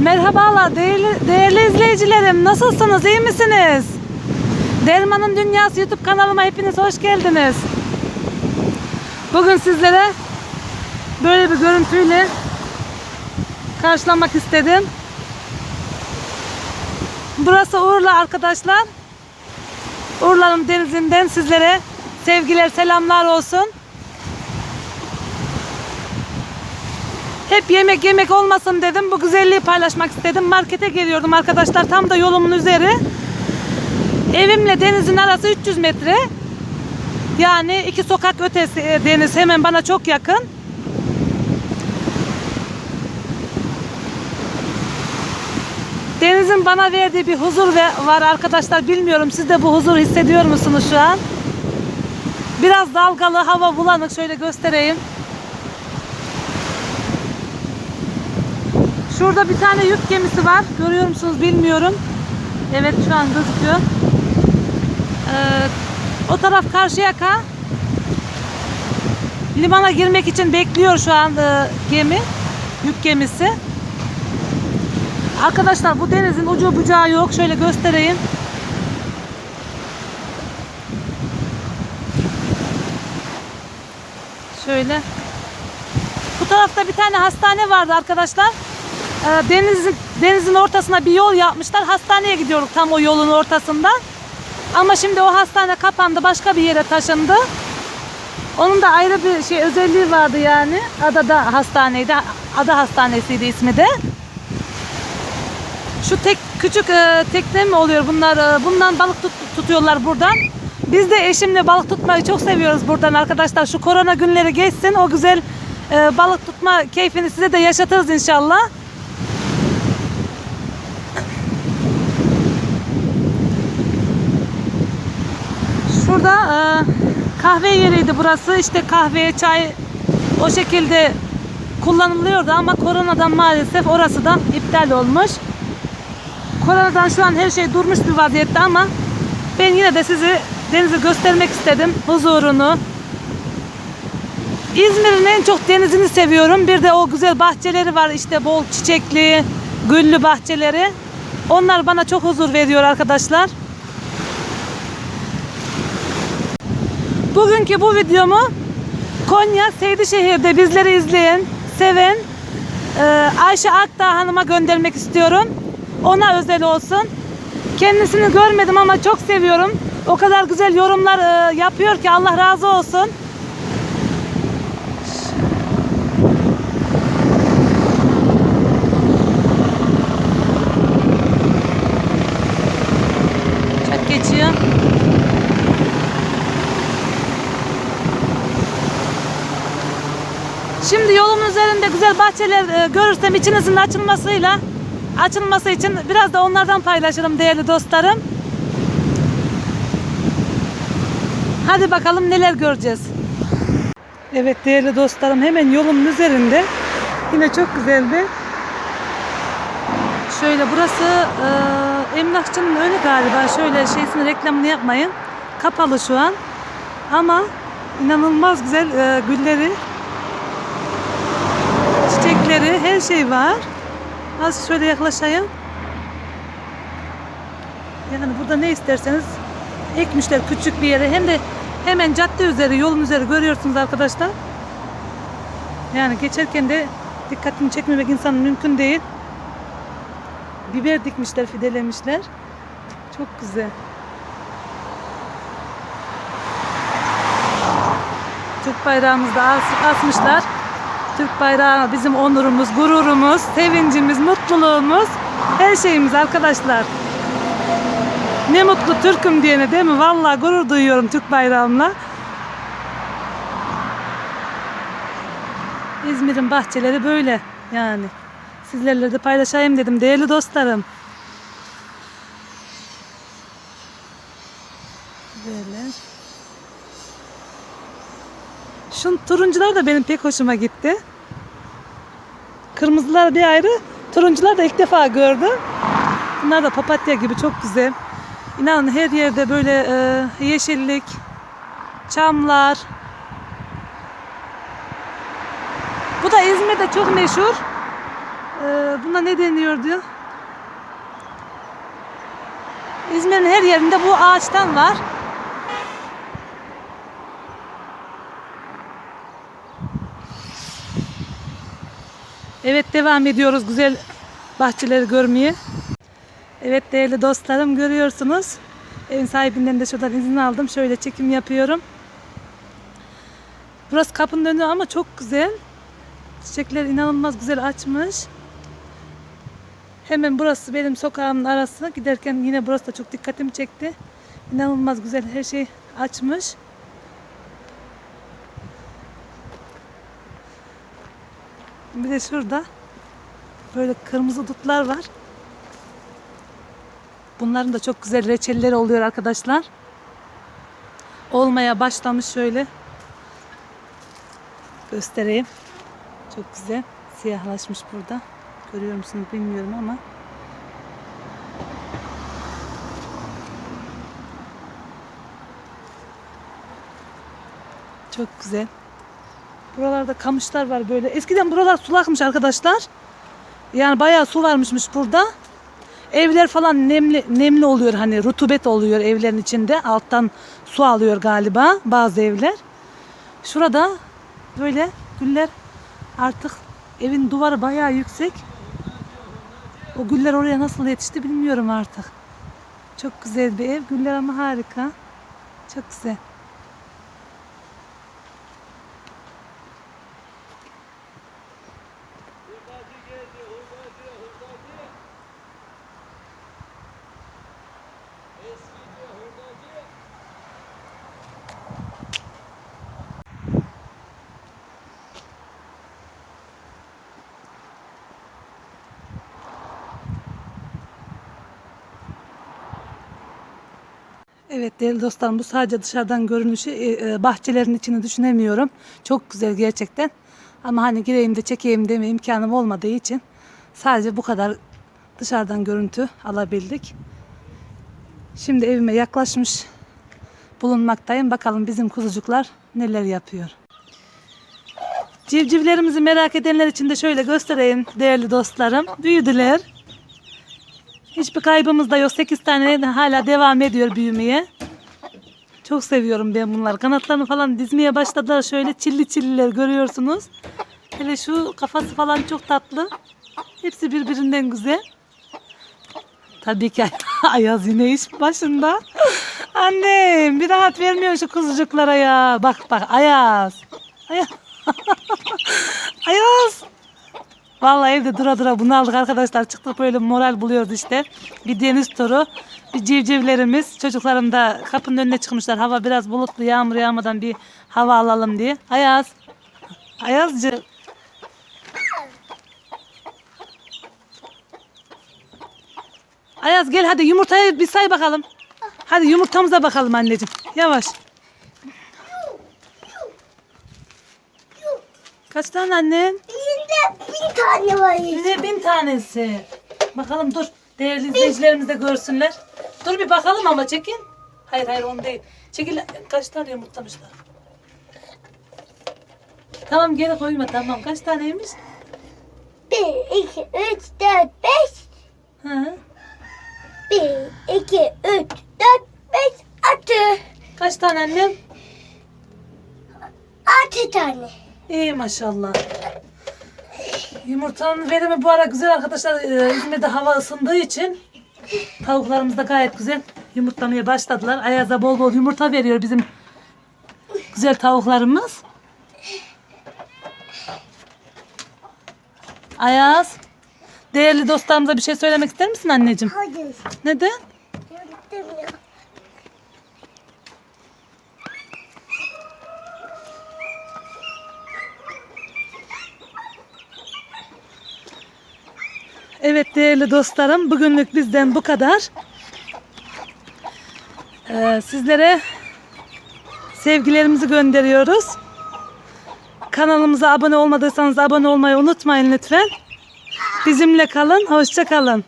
Merhabalar değerli, değerli izleyicilerim. Nasılsınız? iyi misiniz? Derman'ın Dünyası YouTube kanalıma hepiniz hoş geldiniz. Bugün sizlere böyle bir görüntüyle karşılamak istedim. Burası Urla arkadaşlar. Urla'nın denizinden sizlere sevgiler, selamlar olsun. Hep yemek yemek olmasın dedim. Bu güzelliği paylaşmak istedim. Markete geliyordum arkadaşlar. Tam da yolumun üzeri. Evimle denizin arası 300 metre. Yani iki sokak ötesi e, deniz. Hemen bana çok yakın. Denizin bana verdiği bir huzur var arkadaşlar. Bilmiyorum siz de bu huzur hissediyor musunuz şu an? Biraz dalgalı, hava bulanık. Şöyle göstereyim. Şurada bir tane yük gemisi var. Görüyor musunuz bilmiyorum. Evet şu an gözüküyor. Ee, o taraf Karşıyaka. Limana girmek için bekliyor şu an e, gemi. Yük gemisi. Arkadaşlar bu denizin ucu bucağı yok. Şöyle göstereyim. Şöyle. Bu tarafta bir tane hastane vardı arkadaşlar. Ee, denizin denizin ortasına bir yol yapmışlar. Hastaneye gidiyorduk tam o yolun ortasında. Ama şimdi o hastane kapandı, başka bir yere taşındı. Onun da ayrı bir şey özelliği vardı yani. Adada hastaneydi. Ada hastanesiydi ismi de. Şu tek küçük e, tekne mi oluyor bunlar? e, bundan balık tut- tutuyorlar buradan. Biz de eşimle balık tutmayı çok seviyoruz buradan arkadaşlar. Şu korona günleri geçsin. O güzel e, balık tutma keyfini size de yaşatırız inşallah. Şurada e, kahve yeriydi burası. İşte kahve, çay o şekilde kullanılıyordu ama koronadan maalesef orası da iptal olmuş. Koronadan şu an her şey durmuş bir vaziyette ama ben yine de sizi denizi göstermek istedim. Huzurunu. İzmir'in en çok denizini seviyorum. Bir de o güzel bahçeleri var işte bol çiçekli, güllü bahçeleri. Onlar bana çok huzur veriyor arkadaşlar. Bugünkü bu videomu Konya Seydişehir'de bizleri izleyen, seven e, Ayşe Akdağ Hanım'a göndermek istiyorum. Ona özel olsun. Kendisini görmedim ama çok seviyorum. O kadar güzel yorumlar e, yapıyor ki Allah razı olsun. Çok geçiyor. Şimdi üzerinde güzel bahçeler e, görürsem içinizin açılmasıyla açılması için biraz da onlardan paylaşırım değerli dostlarım. Hadi bakalım neler göreceğiz. Evet değerli dostlarım hemen yolumun üzerinde yine çok güzeldi. Şöyle burası e, emlakçının önü galiba. Şöyle şeysini reklamını yapmayın. Kapalı şu an. Ama inanılmaz güzel e, gülleri çiçekleri, her şey var. Az şöyle yaklaşayım. Yani burada ne isterseniz ekmişler küçük bir yere. Hem de hemen cadde üzeri, yolun üzeri görüyorsunuz arkadaşlar. Yani geçerken de dikkatini çekmemek insanın mümkün değil. Biber dikmişler, fidelemişler. Çok güzel. Türk bayrağımızı da as- asmışlar. Türk bayrağı bizim onurumuz, gururumuz, sevincimiz, mutluluğumuz, her şeyimiz arkadaşlar. Ne mutlu Türk'üm diyene değil mi? Vallahi gurur duyuyorum Türk bayrağımla. İzmir'in bahçeleri böyle yani. Sizlerle de paylaşayım dedim değerli dostlarım. Böyle. Şu turuncular da benim pek hoşuma gitti. Kırmızılar bir ayrı, turuncular da ilk defa gördüm. Bunlar da papatya gibi çok güzel. İnanın her yerde böyle e, yeşillik, çamlar. Bu da İzmir'de çok meşhur. E, buna ne deniyor diyor. İzmir'in her yerinde bu ağaçtan var. Evet devam ediyoruz güzel bahçeleri görmeye. Evet değerli dostlarım görüyorsunuz. Evin sahibinden de şuradan izin aldım. Şöyle çekim yapıyorum. Burası kapının önü ama çok güzel. Çiçekler inanılmaz güzel açmış. Hemen burası benim sokağımın arası. Giderken yine burası da çok dikkatimi çekti. İnanılmaz güzel her şey açmış. Bir de şurada böyle kırmızı dutlar var. Bunların da çok güzel reçelleri oluyor arkadaşlar. Olmaya başlamış şöyle. Göstereyim. Çok güzel. Siyahlaşmış burada. Görüyor musunuz bilmiyorum ama. Çok güzel. Buralarda kamışlar var böyle. Eskiden buralar sulakmış arkadaşlar. Yani bayağı su varmışmış burada. Evler falan nemli nemli oluyor hani rutubet oluyor evlerin içinde. Alttan su alıyor galiba bazı evler. Şurada böyle güller artık evin duvarı bayağı yüksek. O güller oraya nasıl yetişti bilmiyorum artık. Çok güzel bir ev. Güller ama harika. Çok güzel. Evet değerli dostlarım bu sadece dışarıdan görünüşü e, e, bahçelerin içini düşünemiyorum. Çok güzel gerçekten. Ama hani gireyim de çekeyim deme imkanım olmadığı için sadece bu kadar dışarıdan görüntü alabildik. Şimdi evime yaklaşmış bulunmaktayım. Bakalım bizim kuzucuklar neler yapıyor. Civcivlerimizi merak edenler için de şöyle göstereyim değerli dostlarım. Büyüdüler. Hiçbir kaybımız da yok. 8 tane hala devam ediyor büyümeye. Çok seviyorum ben bunları. Kanatlarını falan dizmeye başladılar. Şöyle çilli çilliler görüyorsunuz. Hele şu kafası falan çok tatlı. Hepsi birbirinden güzel. Tabii ki Ayaz yine iş başında. Annem bir rahat vermiyor şu kuzucuklara ya. Bak bak Ayaz. Ayaz. Ayaz. Vallahi evde dura dura bunu aldık arkadaşlar. Çıktık böyle moral buluyoruz işte. Bir deniz turu. Bir civcivlerimiz. Çocuklarım da kapının önüne çıkmışlar. Hava biraz bulutlu yağmur yağmadan bir hava alalım diye. Ayaz. Ayazcı. Ayaz gel hadi yumurtayı bir say bakalım. Hadi yumurtamıza bakalım anneciğim. Yavaş. Kaç tane annem? Bir tane var. Yine bin tanesi. Bakalım dur. Değerli izleyicilerimiz de görsünler. Dur bir bakalım ama çekin. Hayır hayır onu değil. Çekil. Kaç tane yumurtlamışlar? Tamam geri koyma tamam. Kaç taneymiş? Bir, iki, üç, dört, beş. Hı. Bir, iki, üç, dört, beş, altı. Kaç tane annem? Altı tane. İyi maşallah. Yumurtanın verimi bu ara güzel arkadaşlar. Ee, İzmir'de hava ısındığı için tavuklarımız da gayet güzel yumurtlamaya başladılar. Ayaz'a bol bol yumurta veriyor bizim güzel tavuklarımız. Ayaz, değerli dostlarımıza bir şey söylemek ister misin anneciğim? Hadi. Neden? Evet değerli dostlarım bugünlük bizden bu kadar. Ee, sizlere sevgilerimizi gönderiyoruz. Kanalımıza abone olmadıysanız abone olmayı unutmayın lütfen. Bizimle kalın, hoşça kalın.